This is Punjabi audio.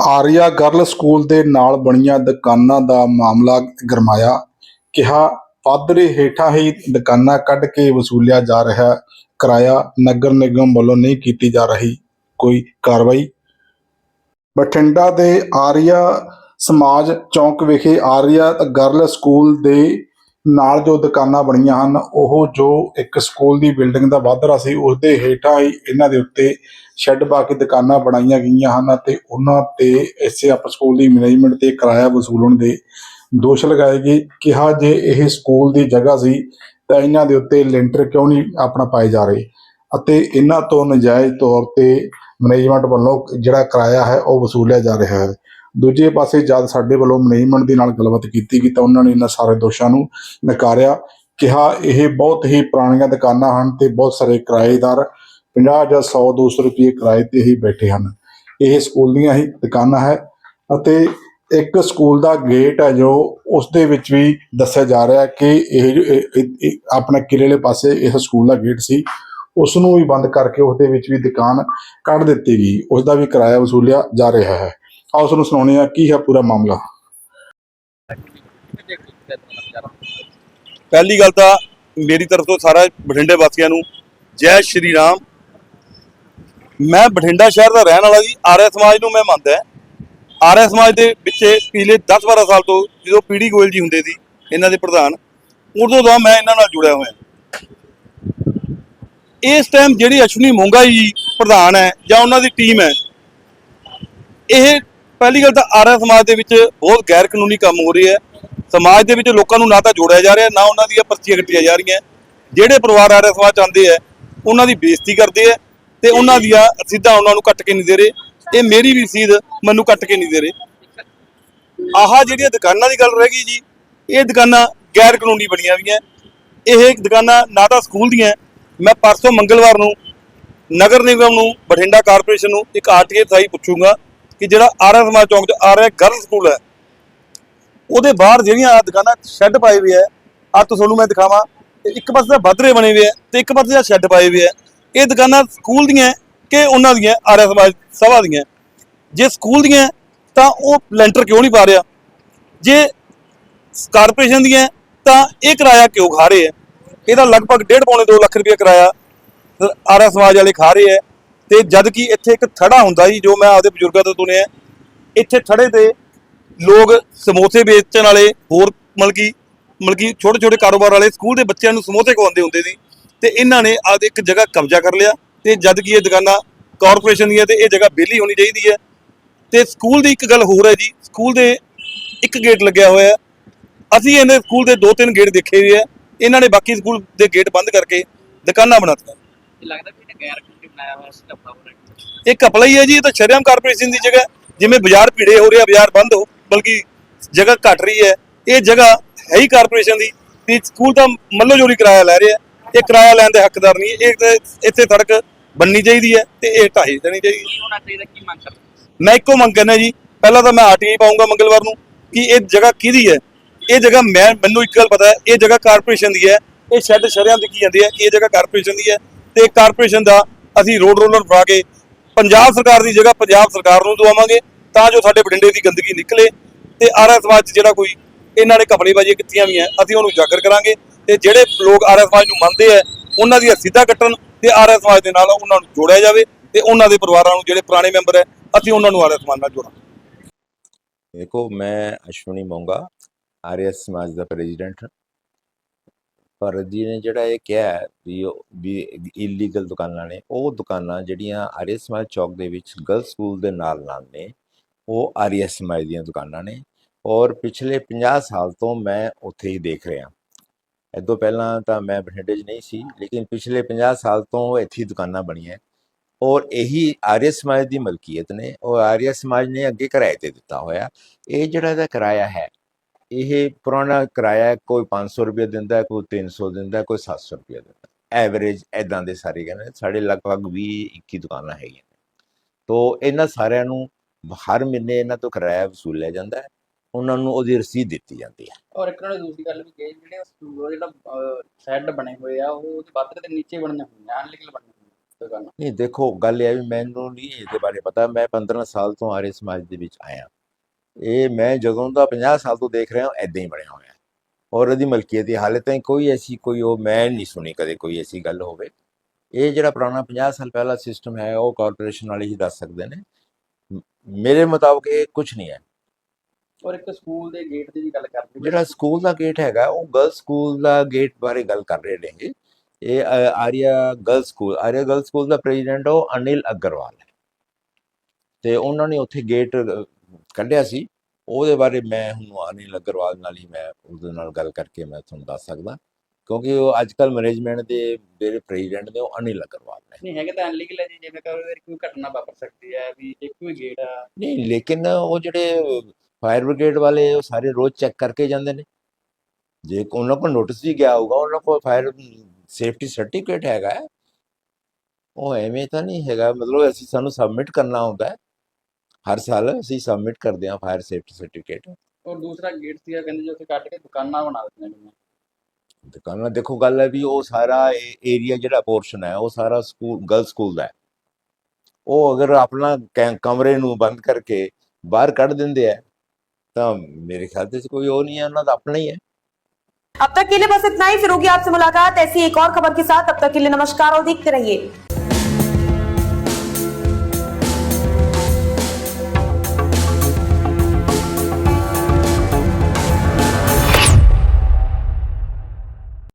ਆਰੀਆ ਗਰਲ ਸਕੂਲ ਦੇ ਨਾਲ ਬਣੀਆਂ ਦੁਕਾਨਾਂ ਦਾ ਮਾਮਲਾ ਗਰਮਾਇਆ। ਕਿਹਾ, ਪਾਦਰੇ ਹੇਠਾਂ ਹੀ ਦੁਕਾਨਾਂ ਕੱਢ ਕੇ ਵਸੂਲਿਆ ਜਾ ਰਿਹਾ, ਕਿਰਾਇਆ ਨਗਰ ਨਿਗਮ ਵੱਲੋਂ ਨਹੀਂ ਕੀਤੀ ਜਾ ਰਹੀ ਕੋਈ ਕਾਰਵਾਈ। ਬਠਿੰਡਾ ਦੇ ਆਰੀਆ ਸਮਾਜ ਚੌਂਕ ਵਿਖੇ ਆਰੀਆ ਗਰਲ ਸਕੂਲ ਦੇ ਨਾਲ ਜੋ ਦੁਕਾਨਾਂ ਬਣੀਆਂ ਹਨ, ਉਹ ਜੋ ਇੱਕ ਸਕੂਲ ਦੀ ਬਿਲਡਿੰਗ ਦਾ ਵਾਧਰਾ ਸੀ ਉਸ ਦੇ ਹੇਠਾਂ ਹੀ ਇਹਨਾਂ ਦੇ ਉੱਤੇ ਸ਼ੈੱਡ ਪਾ ਕੇ ਦੁਕਾਨਾਂ ਬਣਾਈਆਂ ਗਈਆਂ ਹਨ ਅਤੇ ਉਹਨਾਂ ਤੇ ਇਸੇ ਆਪ ਸਕੂਲ ਦੀ ਮੈਨੇਜਮੈਂਟ ਤੇ ਕਿਰਾਇਆ ਵਸੂਲਣ ਦੇ ਦੋਸ਼ ਲਗਾਏ ਗਏ। ਕਿਹਾ ਜੇ ਇਹ ਸਕੂਲ ਦੀ ਜਗ੍ਹਾ ਸੀ, ਤਾਂ ਇਹਨਾਂ ਦੇ ਉੱਤੇ ਲੈਂਟਰ ਕਿਉਂ ਨਹੀਂ ਆਪਣਾ ਪਾਏ ਜਾ ਰਹੇ? ਅਤੇ ਇਹਨਾਂ ਤੋਂ ਨਜਾਇਜ਼ ਤੌਰ ਤੇ ਮੈਨੇਜਮੈਂਟ ਵੱਲੋਂ ਜਿਹੜਾ ਕਿਰਾਇਆ ਹੈ, ਉਹ ਵਸੂਲਿਆ ਜਾ ਰਿਹਾ ਹੈ। ਦੂਜੇ ਪਾਸੇ ਜਦ ਸਾਡੇ ਵੱਲੋਂ ਮੈਨੇਜਮੈਂਟ ਦੇ ਨਾਲ ਗੱਲਬਾਤ ਕੀਤੀ ਗਈ ਤਾਂ ਉਹਨਾਂ ਨੇ ਇਹਨਾਂ ਸਾਰੇ ਦੋਸ਼ਾਂ ਨੂੰ ਨਕਾਰਿਆ, ਕਿਹਾ ਇਹ ਬਹੁਤ ਹੀ ਪੁਰਾਣੀਆਂ ਦੁਕਾਨਾਂ ਹਨ ਤੇ ਬਹੁਤ ਸਾਰੇ ਕਿਰਾਏਦਾਰ 50 ਜਾਂ 100 200 ਰੁਪਏ ਕਿਰਾਏ ਤੇ ਹੀ ਬੈਠੇ ਹਨ। ਇਹ ਸਕੂਲ ਦੀਆਂ ਹੀ ਦੁਕਾਨਾਂ ਹੈ ਅਤੇ ਇੱਕ ਸਕੂਲ ਦਾ ਗੇਟ ਹੈ ਜੋ ਉਸ ਦੇ ਵਿੱਚ ਵੀ ਦੱਸਿਆ ਜਾ ਰਿਹਾ ਕਿ ਇਹ ਜੋ ਇਹ ਆਪਣੇ ਕਿਲੇ ਵਾਲੇ ਪਾਸੇ ਇਸ ਸਕੂਲ ਦਾ ਗੇਟ ਸੀ। ਉਸ ਨੂੰ ਵੀ ਬੰਦ ਕਰਕੇ ਉਸ ਦੇ ਵਿੱਚ ਵੀ ਦੁਕਾਨ ਕੱਢ ਦਿੱਤੀ ਗਈ। ਉਸ ਦਾ ਵੀ ਕਿਰਾਇਆ ਵਸੂਲਿਆ ਜਾ ਰਿਹਾ ਹੈ। ਆਓ ਉਸ ਨੂੰ ਸੁਣਾਉਂਦੇ ਹਾਂ ਕੀ ਹੈ ਪੂਰਾ ਮਾਮਲਾ। ਪਹਿਲੀ ਗੱਲ ਤਾਂ ਮੇਰੀ ਤਰਫ ਤੋਂ ਸਾਰਾ ਬਠਿੰਡੇ ਵਾਸੀਆਂ ਨੂੰ ਜੈ ਸ਼੍ਰੀ ਰਾਮ। ਮੈਂ ਬਠਿੰਡਾ ਸ਼ਹਿਰ ਦਾ ਰਹਿਣ ਵਾਲਾ ਜੀ ਆਰਿਆ ਸਮਾਜ ਨੂੰ ਮੈਂ ਮੰਨਦਾ ਆਰਿਆ ਸਮਾਜ ਦੇ ਵਿੱਚ ਪਿਛਲੇ 10-12 ਸਾਲ ਤੋਂ ਜਦੋਂ ਪੀੜੀ ਗੋਇਲ ਜੀ ਹੁੰਦੇ ਸੀ, ਇਹਨਾਂ ਦੇ ਪ੍ਰਧਾਨ, ਉਦੋਂ ਤੋਂ ਮੈਂ ਇਹਨਾਂ ਨਾਲ ਜੁੜਿਆ ਹੋਇਆ ਇਸ ਟਾਈਮ ਜਿਹੜੀ ਅਸ਼ਵਨੀ ਮੋਂਗਾ ਜੀ ਪ੍ਰਧਾਨ ਹੈ ਜਾਂ ਉਹਨਾਂ ਦੀ ਟੀਮ ਹੈ, ਇਹ ਪਹਿਲੀ ਗੱਲ ਤਾਂ ਆਰਿਆ ਸਮਾਜ ਦੇ ਵਿੱਚ ਬਹੁਤ ਗੈਰ ਕਾਨੂੰਨੀ ਕੰਮ ਹੋ ਰਿਹਾ ਹੈ। ਸਮਾਜ ਦੇ ਵਿੱਚ ਲੋਕਾਂ ਨੂੰ ਨਾ ਤਾਂ ਜੋੜਿਆ ਜਾ ਰਿਹਾ ਨਾ ਉਹਨਾਂ ਦੀਆਂ ਪਰਚੀਆਂ ਕੱਟੀਆਂ ਜਾ ਰਹੀਆਂ। ਜਿਹੜੇ ਪਰਿਵਾਰ ਆਰਿਆ ਸਮਾਜ ਚ ਆਉਂਦੇ ਆ ਉਹਨਾਂ ਦੀ ਬੇਇੱਜ਼ਤੀ ਕਰਦੇ ਆ ਤੇ ਉਹਨਾਂ ਦੀਆਂ ਸਿੱਧਾ ਉਹਨਾਂ ਨੂੰ ਕੱਟ ਕੇ ਨਹੀਂ ਦੇ ਰਹੇ। ਇਹ ਮੇਰੀ ਵੀ ਰਸੀਦ ਮੈਨੂੰ ਕੱਟ ਕੇ ਨਹੀਂ ਦੇ ਰਹੇ। ਆਹ ਜਿਹੜੀਆਂ ਦੁਕਾਨਾਂ ਦੀ ਗੱਲ ਰਹਿ ਗਈ ਜੀ ਇਹ ਦੁਕਾਨਾਂ ਗੈਰ ਕਾਨੂੰਨੀ ਬਣੀਆਂ ਹੋਈਆਂ। ਇਹ ਦੁਕਾਨਾਂ ਨਾ ਤਾਂ ਸਕੂਲ ਦੀਆਂ। ਮੈਂ ਪਰਸੋਂ ਮੰਗਲਵਾਰ ਨੂੰ ਨਗਰ ਨਿਗਮ ਨੂੰ ਬਠਿੰਡਾ ਕਾਰਪੋਰੇਸ਼ਨ ਨੂੰ ਇੱਕ ਆਰਟੀਏ ਥਾਈ ਪੁੱਛੂੰਗਾ। ਕਿ ਜਿਹੜਾ ਆਰਿਆ ਸਮਾਜ ਚੌਂਕ 'ਚ ਆਰਿਆ ਗਰਲ ਸਕੂਲ ਹੈ, ਉਹਦੇ ਬਾਹਰ ਜਿਹੜੀਆਂ ਆਹ ਦੁਕਾਨਾਂ ਸ਼ੈੱਡ ਪਾਏ ਹੋਏ ਆ ਆ ਤੁਹਾਨੂੰ ਮੈਂ ਦਿਖਾਵਾਂ ਇੱਕ ਪਾਸੇ ਦਾ ਬਦਰੇ ਬਣੇ ਹੋਏ ਆ ਤੇ ਇੱਕ ਪਾਸੇ ਦਾ ਸ਼ੈੱਡ ਪਾਏ ਹੋਏ ਆ ਇਹ ਦੁਕਾਨਾਂ ਸਕੂਲ ਦੀਆਂ ਕਿ ਉਹਨਾਂ ਦੀਆਂ ਆਰਿਆ ਸਮਾਜ ਸਭਾ ਦੀਆਂ। ਜੇ ਸਕੂਲ ਦੀਆਂ, ਤਾਂ ਉਹ ਲੈਂਟਰ ਕਿਉਂ ਨਹੀਂ ਪਾ ਰਿਹਾ? ਜੇ ਕਾਰਪੋਰੇਸ਼ਨ ਦੀਆਂ, ਤਾਂ ਇਹ ਕਿਰਾਇਆ ਕਿਉਂ ਖਾ ਰਹੇ ਆ ਇਹਦਾ ਲਗਭਗ 1.5 ਪੌਣੇ 2 ਲੱਖ ਰੁਪਏ ਕਿਰਾਇਆ ਆਰਿਆ ਸਮਾਜ ਵਾਲੇ ਖਾ ਰਹੇ ਆ ਤੇ ਜਦ ਕਿ ਇੱਥੇ ਇੱਕ ਥੜਾ ਹੁੰਦਾ ਜੀ, ਜੋ ਮੈਂ ਆਪਦੇ ਬਜ਼ੁਰਗਾਂ ਤੋਂ ਸੁਣਿਆ ਇੱਥੇ ਥੜੇ ਤੇ ਲੋਕ ਸਮੋਸੇ ਵੇਚਣ ਵਾਲੇ ਹੋਰ ਮਲਕੀ ਮਲਕੀ ਛੋਟੇ ਛੋਟੇ ਕਾਰੋਬਾਰ ਵਾਲੇ ਸਕੂਲ ਦੇ ਬੱਚਿਆਂ ਨੂੰ ਸਮੋਸੇ ਖਵਾਉਂਦੇ ਹੁੰਦੇ ਸੀ ਤੇ ਇਹਨਾਂ ਨੇ ਆਦ ਇੱਕ ਜਗ੍ਹਾ ਕਬਜ਼ਾ ਕਰ ਲਿਆ ਤੇ ਜਦ ਕਿ ਇਹ ਦੁਕਾਨਾਂ ਕਾਰਪੋਰੇਸ਼ਨ ਦੀਆਂ ਤੇ ਇਹ ਜਗ੍ਹਾ ਵਿਹਲੀ ਹੋਣੀ ਚਾਹੀਦੀ ਹੈ। ਤੇ ਸਕੂਲ ਦੀ ਇੱਕ ਗੱਲ ਹੋਰ ਹੈ ਜੀ, ਸਕੂਲ ਦੇ ਇੱਕ ਗੇਟ ਲੱਗਿਆ ਹੋਇਆ ਹੈ। ਅਸੀਂ ਇਹਨੇ ਸਕੂਲ ਦੇ ਦੋ ਤਿੰਨ ਗੇਟ ਦੇਖੇ ਹੋਏ ਆ ਇਹਨਾਂ ਨੇ ਬਾਕੀ ਸਕੂਲ ਦੇ ਗੇਟ ਬੰਦ ਕਰਕੇ ਦੁਕਾਨਾਂ ਬਣਾਤੀਆਂ। ਇਹ ਲੱਗਦਾ ਵੀ ਇਹਨੇ ਗੈਰ ਕਾਨੂੰਨੀ ਬਣਾਇਆ ਹੋਇਆ ਸੀ ਡੱਬਾ ਹੋ ਇਹ ਹੀ ਹੈ ਜੀ ਇਹ ਤਾਂ ਸ਼ਰਿਆਮ ਕਾਰਪੋਰੇਸ਼ਨ ਦੀ ਜਗ੍ਹਾ। ਜਿਵੇਂ ਬਾਜ਼ਾਰ ਭੀੜੇ ਹੋ ਰਿਹਾ ਬਾਜ਼ਾਰ ਬੰਦ ਹੋ ਬਲਕਿ ਜਗ੍ਹਾ ਘਟ ਰਹੀ ਹੈ। ਇਹ ਜਗ੍ਹਾ ਹੈ ਹੀ ਕਾਰਪੋਰੇਸ਼ਨ ਦੀ ਤੇ ਸਕੂਲ ਦਾ ਮੱਲੋ ਜੋਰੀ ਕਿਰਾਇਆ ਲੈ ਰਿਹਾ ਇਹ ਕਿਰਾਇਆ ਲੈਣ ਦੇ ਹੱਕਦਾਰ ਨਹੀਂ ਇਹ ਇੱਥੇ ਸੜਕ ਬਣਨੀ ਚਾਹੀਦੀ ਹੈ ਤੇ ਇਹ ਢਾਈ ਦੇਣੀ ਚਾਹੀਦੀ ਹੋਣਾ ਚਾਹੀਦਾ ਕੀ ਮੰਗ ਕਰਦੇ ਮੈਂ ਇੱਕੋ ਮੰਗ ਕਰਨਾ ਜੀ। ਪਹਿਲਾਂ ਤਾਂ ਮੈਂ ਆਰਟੀਆਈ ਪਾਉਂਗਾ ਮੰਗਲਵਾਰ ਨੂੰ ਕਿ ਇਹ ਜਗ੍ਹਾ ਕਿਹਦੀ ਹੈ? ਇਹ ਜਗ੍ਹਾ ਮੈਂ ਮੈਨੂੰ ਇੱਕ ਗੱਲ ਪਤਾ ਹੈ ਇਹ ਜਗ੍ਹਾ ਕਾਰਪੋਰੇਸ਼ਨ ਦੀ ਹੈ। ਇਹ ਸ਼ੈੱਡ ਸ਼ਰਿਆਂ ਦੀ ਕੀ ਜਾਂਦੀ ਹੈ ਇਹ ਜਗ੍ਹਾ ਕਾਰਪੋਰੇਸ਼ਨ ਦੀ ਹੈ। ਤੇ ਕਾਰਪੋਰੇਸ਼ਨ ਦਾ ਅਸੀਂ ਰੋਡ ਰੋਲਰ ਫੜਾ ਕੇ ਪੰਜਾਬ ਸਰਕਾਰ ਦੀ ਜਗ੍ਹਾ ਪੰਜਾਬ ਸਰਕਾਰ ਨੂੰ ਦਵਾਵਾਂਗੇ ਤਾਂ ਜੋ ਸਾਡੇ ਬਠਿੰਡੇ ਦੀ ਗੰਦਗੀ ਨਿਕਲੇ ਤੇ ਆਰਐਸ ਸਮਾਜ 'ਚ ਜਿਹੜਾ ਕੋਈ ਇਹਨਾਂ ਨੇ ਕਪੜੇਬਾਜ਼ੀਆਂ ਕੀਤੀਆਂ ਵੀ ਹੈ, ਅਸੀਂ ਉਹਨੂੰ ਉਜਾਗਰ ਕਰਾਂਗੇ ਤੇ ਜਿਹੜੇ ਲੋਕ ਆਰਐਸ ਸਮਾਜ ਨੂੰ ਮੰਨਦੇ ਆ ਉਹਨਾਂ ਦੀ ਸਿੱਧਾ ਕੱਟਣ ਤੇ ਆਰਐਸ ਸਮਾਜ ਦੇ ਨਾਲ ਉਹਨਾਂ ਨੂੰ ਜੋੜਿਆ ਜਾਵੇ ਤੇ ਉਹਨਾਂ ਦੇ ਪਰਿਵਾਰਾਂ ਨੂੰ ਜਿਹੜੇ ਪੁਰਾਣੇ ਮੈਂਬਰ ਹੈ, ਅਸੀਂ ਉਹਨਾਂ ਨੂੰ ਆਰਐਸ ਸਮਾਜ ਨਾਲ ਜੋੜਾਂਗੇ। ਦੇਖੋ, ਮੈਂ ਅਸ਼ਵਨੀ ਮੋਂਗਾ ਆਰਐਸ ਸਮਾਜ ਦਾ ਪ੍ਰੈਜ਼ੀਡੈਂਟ। ਹਾਂ ਭਾਰਤ ਜੀ ਨੇ ਜਿਹੜਾ ਇਹ ਕਿਹਾ ਵੀ ਉਹ- ਵੀ ਇਲੀਗਲ ਦੁਕਾਨਾਂ ਨੇ, ਉਹ ਦੁਕਾਨਾਂ ਜਿਹੜੀਆਂ ਆਰੀਆ ਸਮਾਜ ਚੌਕ ਦੇ ਵਿੱਚ ਗਰਲ ਸਕੂਲ ਦੇ ਨਾਲ ਨਾਲ ਨੇ, ਉਹ ਆਰੀਆ ਸਮਾਜ ਦੀਆਂ ਦੁਕਾਨਾਂ ਨੇ ਔਰ ਪਿਛਲੇ 50 ਸਾਲ ਤੋਂ ਮੈਂ ਉੱਥੇ ਹੀ ਦੇਖ ਰਿਹਾ। ਇਦੋਂ ਪਹਿਲਾਂ ਤਾਂ ਮੈਂ ਬਠਿੰਡੇ 'ਚ ਨਹੀਂ ਸੀ, ਲੇਕਿਨ ਪਿਛਲੇ 50 ਸਾਲ ਤੋਂ ਇੱਥੇ ਦੁਕਾਨਾਂ ਬਣੀਆਂ ਔਰ ਇਹੀ ਆਰੀਆ ਸਮਾਜ ਦੀ ਮਲਕੀਅਤ ਨੇ ਔਰ ਆਰੀਆ ਸਮਾਜ ਨੇ ਅੱਗੇ ਕਿਰਾਏ ਤੇ ਦਿੱਤਾ ਹੋਇਆ। ਇਹ ਜਿਹੜਾ ਇਹਦਾ ਕਿਰਾਇਆ ਹੈ ਇਹ ਪੁਰਾਣਾ ਕਿਰਾਇਆ ਕੋਈ 500 ਰੁਪਏ ਦਿੰਦਾ ਕੋਈ 300 ਦਿੰਦਾ ਕੋਈ 700 ਰੁਪਏ ਦਿੰਦਾ ਐਵਰੇਜ ਐਦਾਂ ਦੇ ਸਾਰੇ ਕਹਿੰਦੇ ਸਾਡੇ ਲਗਭਗ 20 21 ਦੁਕਾਨਾਂ ਹੈਗੀਆਂ ਤੋ ਇਹਨਾਂ ਸਾਰਿਆਂ ਨੂੰ ਹਰ ਮਹੀਨੇ ਇਹਨਾਂ ਤੋਂ ਕਿਰਾਇਆ ਵਸੂਲਿਆ ਜਾਂਦਾ ਹੈ ਉਹਨਾਂ ਨੂੰ ਉਹਦੀ ਰਸੀਦ ਦਿੱਤੀ ਜਾਂਦੀ ਹੈ। ਔਰ ਇੱਕ ਨਾਲ ਦੂਸਰੀ ਗੱਲ ਵੀ ਕਹੀ ਜਿਹੜੇ ਸਕੂਲ ਜਿਹੜਾ ਸ਼ੈੱਡ ਬਣੇ ਹੋਏ ਆ ਉਹ ਉਹਦੇ ਵੱਧ ਦੇ ਨੀਚੇ ਬਣੀਆਂ ਹੋਈਆਂ ਹੋਈਆਂ ਦੁਕਾਨਾਂ। ਨਹੀਂ ਦੇਖੋ ਗੱਲ ਇਹ ਵੀ ਮੈਨੂੰ ਨਹੀਂ ਇਹਦੇ ਬਾਰੇ ਪਤਾ ਮੈਂ 15 ਸਾਲ ਤੋਂ ਆਰਯ ਸਮਾਜ ਦੇ ਵਿੱਚ ਆਇਆ। ਇਹ ਮੈਂ ਜਦੋਂ ਦਾ 50 ਸਾਲ ਤੋਂ ਦੇਖ ਰਿਹਾ ਹਾਂ ਐਦਾਂ ਹੀ ਬਣਿਆ ਹੋਇਆ। ਔਰ ਉਹਦੀ ਮਲਕੀਅਤ ਦੀ ਹਾਲੇ ਤਾਈਂ ਕੋਈ ਐਸੀ ਕੋਈ ਉਹ ਮੈਂ ਨਹੀਂ ਸੁਣੀ ਕਦੇ ਕੋਈ ਐਸੀ ਗੱਲ ਹੋਵੇ। ਇਹ ਜਿਹੜਾ ਪੁਰਾਣਾ 50 ਸਾਲ ਪਹਿਲਾ ਸਿਸਟਮ ਹੈ ਉਹ ਕਾਰਪੋਰੇਸ਼ਨ ਵਾਲੇ ਹੀ ਦੱਸ ਸਕਦੇ ਨੇ। ਮੇਰੇ ਮੁਤਾਬਕ ਇਹ ਕੁਝ ਨਹੀਂ ਹੈ। ਔਰ ਇੱਕ ਸਕੂਲ ਦੇ ਗੇਟ ਦੀ ਵੀ ਗੱਲ ਕਰਦੇ ਜਿਹੜਾ ਸਕੂਲ ਦਾ ਗੇਟ ਹੈਗਾ ਉਹ ਗਰਲ ਸਕੂਲ ਦਾ ਗੇਟ ਬਾਰੇ ਗੱਲ ਕਰ ਰਹੇ ਨੇ ਇਹ। Arya girl school Arya girl school ਦਾ ਪ੍ਰੈਜ਼ੀਡੈਂਟ ਉਹ ਅਨਿਲ ਅਗਰਵਾਲ ਹੈ। ਤੇ ਉਹਨਾਂ ਨੇ ਉੱਥੇ ਗੇਟ ਕੱਢਿਆ ਸੀ। ਉਹਦੇ ਬਾਰੇ ਮੈਂ ਹੁਣ ਅਨਿਲ ਅਗਰਵਾਲ ਨਾਲ ਹੀ ਮੈਂ ਉਹਦੇ ਨਾਲ ਗੱਲ ਕਰਕੇ ਮੈਂ ਤੁਹਾਨੂੰ ਦੱਸ ਸਕਦਾ। ਕਿਉਂਕਿ ਉਹ ਅੱਜ ਕੱਲ ਮੈਨੇਜਮੈਂਟ ਦੇ ਜਿਹੜੇ ਪ੍ਰੈਜ਼ੀਡੈਂਟ ਨੇ ਉਹ ਅਨਿਲ ਅਗਰਵਾਲ ਨੇ। ਨਹੀਂ ਹੈਗੇ ਤਾਂ ਅਨਲੀਗਲ ਹੈ ਜੀ ਜਿਵੇਂ ਕਿ ਕੋਈ ਘਟਨਾ ਵਾਪਰ ਸਕਦੀ ਹੈ ਵੀ ਇੱਕ ਵੀ ਗੇਟ ਆ। ਨਹੀਂ ਲੇਕਿਨ ਉਹ ਜਿਹੜੇ ਫਾਇਰ ਬ੍ਰਿਗੇਡ ਵਾਲੇ ਉਹ ਸਾਰੇ ਰੋਜ਼ ਚੈੱਕ ਕਰਕੇ ਜਾਂਦੇ ਨੇ। ਜੇ ਉਹਨਾਂ ਕੋਲ ਨੋਟਿਸ ਵੀ ਗਿਆ ਹੋਊਗਾ ਉਹਨਾਂ ਕੋਲ ਫਾਇਰ ਸੇਫਟੀ ਸਰਟੀਫਿਕੇਟ ਹੈਗਾ। ਹੈ। ਉਹ ਐਵੇਂ ਤਾਂ ਨਹੀਂ ਹੈਗਾ ਮਤਲਬ ਅਸੀਂ ਸਾਨੂੰ ਸਬਮਿਟ ਕਰਨਾ ਹੁੰਦਾ ਹੈ। ਹਰ ਸਾਲ ਅਸੀਂ ਸਬਮਿਟ ਕਰਦੇ ਹਾਂ ਫਾਇਰ ਸੇਫਟੀ ਸਰਟੀਫਿਕੇਟ ਔਰ ਦੂਸਰਾ ਗੇਟ ਸੀਗਾ ਕਹਿੰਦੇ ਜੀ ਉੱਥੇ ਕੱਟ ਕੇ ਦੁਕਾਨਾਂ ਬਣਾ ਦਿੱਤੀਆਂ ਗਈਆਂ ਦੁਕਾਨਾਂ ਦੇਖੋ ਗੱਲ ਹੈ ਵੀ ਉਹ ਸਾਰਾ ਏਰੀਆ ਜਿਹੜਾ ਪੋਰਸ਼ਨ ਹੈ ਉਹ ਸਾਰਾ ਸਕੂਲ ਗਰਲ ਸਕੂਲ ਦਾ ਹੈ ਉਹ ਅਗਰ ਆਪਣਾ ਕੈ- ਕਮਰੇ ਨੂੰ ਬੰਦ ਕਰਕੇ ਬਾਹਰ ਕੱਢ ਦਿੰਦੇ ਆ ਤਾਂ ਮੇਰੇ ਖਿਆਲ ਤੇ ਕੋਈ ਉਹ ਨਹੀਂ ਹੈ ਉਹਨਾਂ ਦਾ ਆਪਣਾ ਹੀ ਹੈ अब तक के लिए बस इतना ही फिर होगी आपसे मुलाकात ऐसी एक और खबर के साथ अब तक के लिए नमस्कार और देखते रहिए